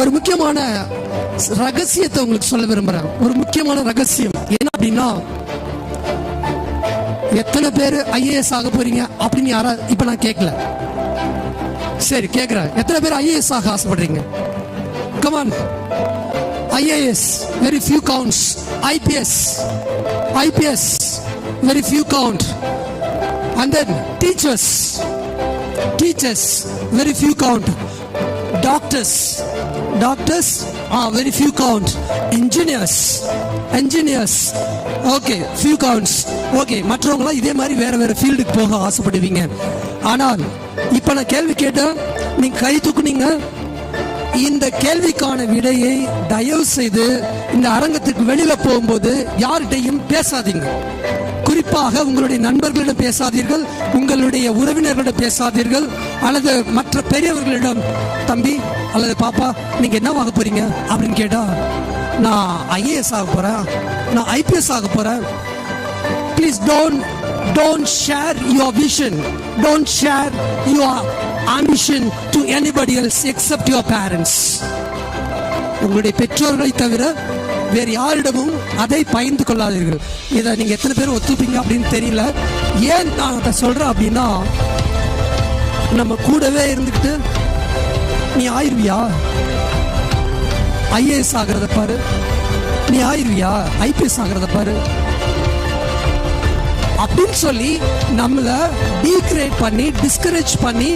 ஒரு முக்கியமான ரகசியத்தை உங்களுக்கு சொல்ல விரும்புறேன். ஒரு முக்கியமான ரகசியம். என்ன அப்படின்னா எத்தனை பேர் ஐஏஎஸ் ஆக போறீங்க அப்படின்னு யாரா இப்ப நான் கேட்கல சரி கேக்குறேன். எத்தனை பேர் ஐஏஎஸ் ஆக ஆசைப்படுறீங்க? Come on IAS very few counts IPS IPS very few count and then teachers teachers very few count doctors doctors ah very few count engineers engineers okay few counts okay மற்றவங்களாம் இதே மாதிரி வேற வேற ஃபீல்டுக்கு போக ஆசைப்படுவீங்க. ஆனால் இப்போ நான் கேள்வி கேட்டேன். நீங்க கை தூக்குனீங்க. இந்த கேள்விக்கான விடையை தயவு செய்து இந்த அரங்கத்துக்கு வெளியில போகும்போது யார்கிட்டையும் பேசாதீங்க. குறிப்பாக உங்களுடைய நண்பர்களிடம் பேசாதீர்கள் உங்களுடைய உறவினர்களிடம் பேசாதீர்கள் அல்லது மற்ற பெரியவர்களிடம் தம்பி அல்லது பாப்பா நீங்க என்ன ஆக போறீங்க? அப்படின்னு கேட்டா நான் ஐஏஎஸ் ஆக போறேன். நான் ஐபிஎஸ் ஆக போறேன். Please don't don't share your vision don't share your ambition to anybody else except your parents உங்களுடைய பெற்றோர்களை தவிர வேறு யாரிடமும் அதை பயந்து கொள்ளாதீர்கள். இதை நீங்க எத்தனை பேர் ஒத்துப்பீங்க அப்படின்னு தெரியல. ஏன் நான் அதை சொல்றேன் அப்படின்னா நம்ம கூடவே இருந்துக்கிட்டு நீ ஆயிருவியா? ஐஏஎஸ் ஆகிறத பாரு. நீ ஆயிருவியா? ஐபிஎஸ் ஆகிறத பாரு. அப்படின்னு சொல்லி நம்மள டீக்ரேட் பண்ணி டிஸ்கரேஜ் பண்ணி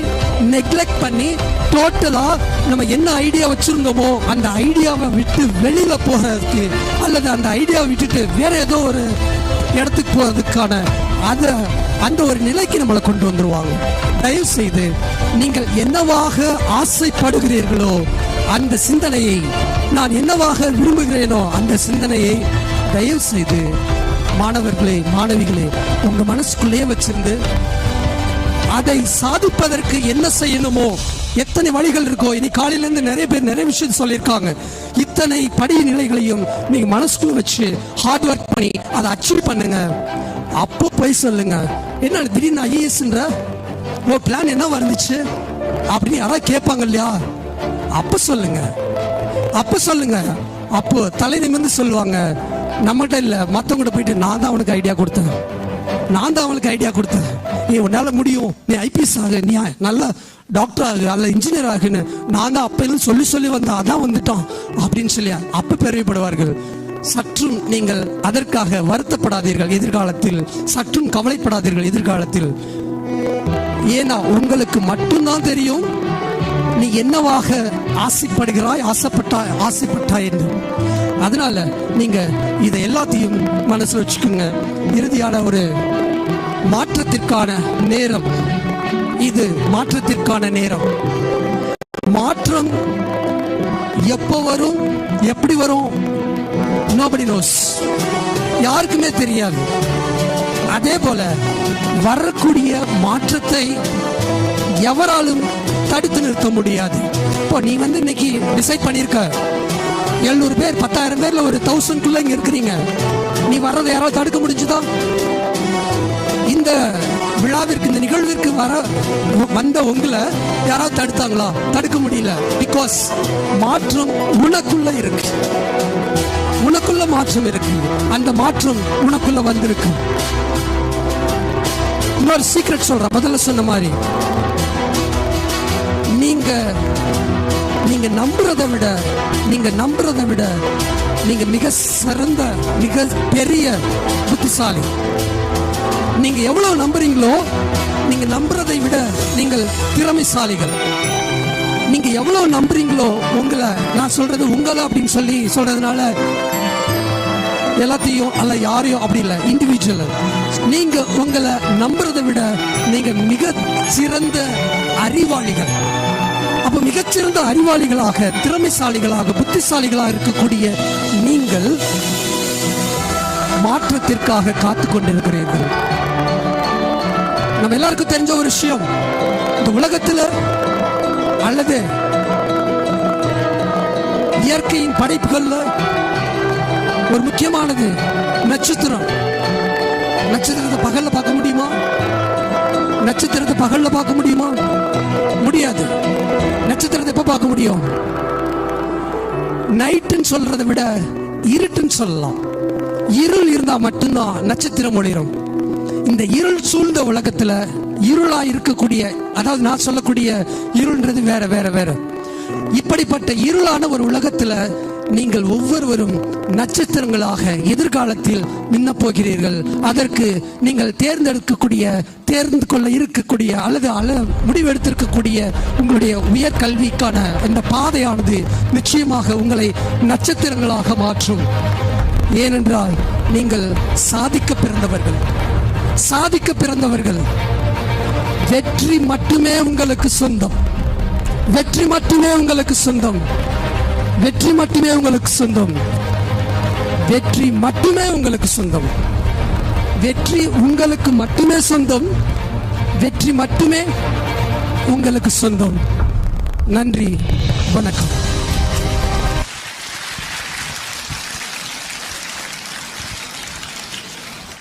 நெக்லெக்ட் பண்ணி டோட்டலா நம்ம என்ன ஐடியா வச்சிருந்தோமோ அந்த ஐடியாவை விட்டு வெளியில போறதுக்கு அல்லது அந்த ஐடியாவை விட்டுட்டு வேற ஏதோ ஒரு இடத்துக்கு போறதுக்கான அத அந்த ஒரு நிலைக்கு நம்மளை கொண்டு வந்துருவாங்க. தயவு செய்து நீங்கள் என்னவாக ஆசைப்படுகிறீர்களோ அந்த சிந்தனையை நான் என்னவாக விரும்புகிறேனோ அந்த சிந்தனையை தயவு செய்து மாணவர்களே மாணவிகளே உங்க மனசுக்குள்ளேயே வச்சிருந்து அதை சாதிப்பதற்கு என்ன செய்யணுமோ எத்தனை வழிகள் இருக்கோ இனி காலையிலேருந்து நிறைய பேர் நிறைய விஷயம் சொல்லியிருக்காங்க. இத்தனை படி நிலைகளையும் நீங்க மனசுக்குள்ள வச்சு ஹார்ட் ஒர்க் பண்ணி அதை அச்சீவ் பண்ணுங்க. அப்போ போய் சொல்லுங்க. என்ன திடீர்னு ஐஏஎஸ்ன்ற ஓ பிளான் என்ன வந்துச்சு? அப்படின்னு யாராவது கேட்பாங்க இல்லையா? அப்ப சொல்லுங்க. அப்ப சொல்லுங்க. அப்போ தலை நிமிர்ந்து சொல்லுவாங்க. நம்மகிட்ட இல்லை. மற்றவங்கிட்ட போயிட்டு நான் தான் அவனுக்கு ஐடியா கொடுத்தேன். நான் தான் அவனுக்கு ஐடியா கொடுத்தேன். நீ உன்னால முடியும். நீ ஐபிஎஸ் ஆகு. நீ நல்லா டாக்டர் ஆகு. அல்ல இன்ஜினியர் ஆகுன்னு நான் தான் அப்பையிலும் சொல்லி சொல்லி வந்தேன் அதான் வந்துட்டான் அப்படின்னு சொல்லி அப்போ பெருமைப்படுவார்கள். சற்றும் நீங்கள் அதற்காக வருத்தப்படாதீர்கள். எதிர்காலத்தில் சற்றும் கவலைப்படாதீர்கள். எதிர்காலத்தில் ஏன்னா உங்களுக்கு மட்டும்தான் தெரியும். நீ என்னவாக ஆசைப்படுகிறாய் ஆசைப்பட்டாய் ஆசைப்பட்டாய் என்று. அதனால நீங்க இதை எல்லாத்தையும் மனசுல வச்சுக்கோங்க. இறுதியான ஒரு மாற்றத்திற்கான நேரம். இது மாற்றத்திற்கான நேரம். மாற்றம் எப்போ வரும் எப்படி வரும்? நோபடி நோஸ் யாருக்குமே தெரியாது. அதே போல வரக்கூடிய மாற்றத்தை எவராலும் தடுத்து நிறுத்த முடியாது. இப்போ நீ வந்து இன்னைக்கு டிசைட் பண்ணியிருக்க. எழுநூறு பேர் பத்தாயிரம் பேர்ல ஒரு தௌசண்ட் குள்ள இங்க இருக்கிறீங்க. நீ வர்றதை யாராவது தடுக்க முடிஞ்சுதா? இந்த விழாவிற்கு இந்த நிகழ்விற்கு வர வந்த உங்களை யாராவது தடுத்தாங்களா? தடுக்க முடியல. பிகாஸ் மாற்றம் உனக்குள்ள இருக்கு. உனக்குள்ள மாற்றம் இருக்கு. அந்த மாற்றம் உனக்குள்ள வந்திருக்கு. இன்னொரு சீக்ரெட் சொல்ற முதல்ல சொன்ன மாதிரி நீங்க நீங்க நம்புறதை விட நீங்க நம்புறதை விட நீங்க மிக சிறந்த மிக பெரிய புத்திசாலி. நீங்க எவ்வளவு நம்புறீங்களோ நீங்க நம்புறதை விட நீங்கள் திறமைசாலிகள். நீங்க எவ்வளவு நம்புறீங்களோ உங்களை நான் சொல்றது உங்களை அப்படின்னு சொல்லி சொல்றதுனால எல்லாத்தையும் அல்ல யாரையும் அப்படி இல்லை இண்டிவிஜுவல் நீங்க உங்களை நம்புறதை விட நீங்க மிக சிறந்த அறிவாளிகள். அப்ப மிகச்சிறந்த அறிவாளிகளாக திறமைசாலிகளாக புத்திசாலிகளாக இருக்கக்கூடிய நீங்கள் மாற்றத்திற்காக காத்து கொண்டிருக்கிறீர்கள். நம்ம எல்லாருக்கும் தெரிஞ்ச ஒரு விஷயம். இந்த உலகத்துல அல்லது இயற்கையின் படைப்புகள்ல ஒரு முக்கியமானது நட்சத்திரம். நட்சத்திரத்தை பகல் நட்சத்திரத்தை பகல்ல பார்க்க முடியுமா? முடியாது. நட்சத்திரத்தை எப்ப பார்க்க முடியும்? நைட்டுன்னு சொல்றதை விட இருட்டுன்னு சொல்லலாம். இருள் இருந்தா மட்டும்தான் நட்சத்திரம் ஒளிரும். இந்த இருள் சூழ்ந்த உலகத்துல இருளா இருக்கக்கூடிய அதாவது நான் சொல்லக்கூடிய இருள்ன்றது வேற வேற வேற. இப்படிப்பட்ட இருளான ஒரு உலகத்துல நீங்கள் ஒவ்வொருவரும் நட்சத்திரங்களாக எதிர்காலத்தில் மின்ன போகிறீர்கள். அதற்கு நீங்கள் தேர்ந்தெடுக்கக்கூடிய தேர்ந்து கொள்ள இருக்கக்கூடிய அல்லது அல்ல முடிவெடுத்திருக்கக்கூடிய உங்களுடைய உயர் கல்விக்கான இந்த பாதையானது நிச்சயமாக உங்களை நட்சத்திரங்களாக மாற்றும். ஏனென்றால் நீங்கள் சாதிக்க பிறந்தவர்கள். சாதிக்க பிறந்தவர்கள். வெற்றி மட்டுமே உங்களுக்கு சொந்தம். வெற்றி மட்டுமே உங்களுக்கு சொந்தம். வெற்றி மட்டுமே உங்களுக்கு சொந்தம். வெற்றி மட்டுமே உங்களுக்கு சொந்தம். வெற்றி உங்களுக்கு மட்டுமே சொந்தம். வெற்றி மட்டுமே உங்களுக்கு சொந்தம். நன்றி. வணக்கம்.